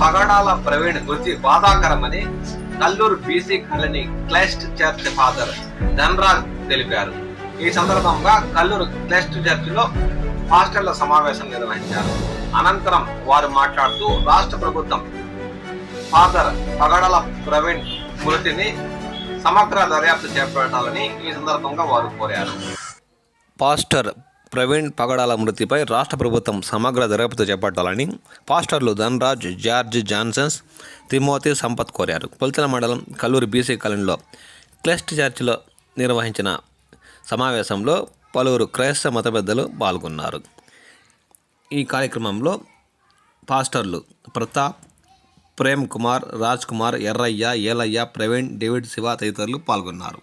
పగడాల ప్రవీణ్ మృతి బాధాకరమని Kalluru BC colony Christ church father Dhanaraj తెలిపారు. ఈ సందర్భంగా కల్లూరు క్లైస్ట్ చర్చిలో హాస్టళ్ళ సమావేశం నిర్వహించారు. అనంతరం వారు మాట్లాడుతూ రాష్ట్ర ప్రభుత్వం ఫాదర్ పగడాల ప్రవీణ్ మృతిని సమగ్ర దర్యాప్తు చేపట్టాలని ఈ సందర్భంగా వారు కోరారు. పాస్టర్ ప్రవీణ్ పగడాల మృతిపై రాష్ట్ర ప్రభుత్వం సమగ్ర దర్యాప్తు చేపట్టాలని పాస్టర్లు Dhanaraj George Johnsons Timothy Sampath కోరారు. కొల్తల మండలం కల్లూరు బీసీ కాలనీలో క్లెస్ట్ చర్చిలో నిర్వహించిన సమావేశంలో పలువురు క్రైస్తవ మత పెద్దలు పాల్గొన్నారు. ఈ కార్యక్రమంలో పాస్టర్లు ప్రతాప్ ప్రేమ్ కుమార్ రాజ్ కుమార్ ఎర్రయ్య ఏలయ్య ప్రవీణ్ డేవిడ్ శివ తదితరులు పాల్గొన్నారు.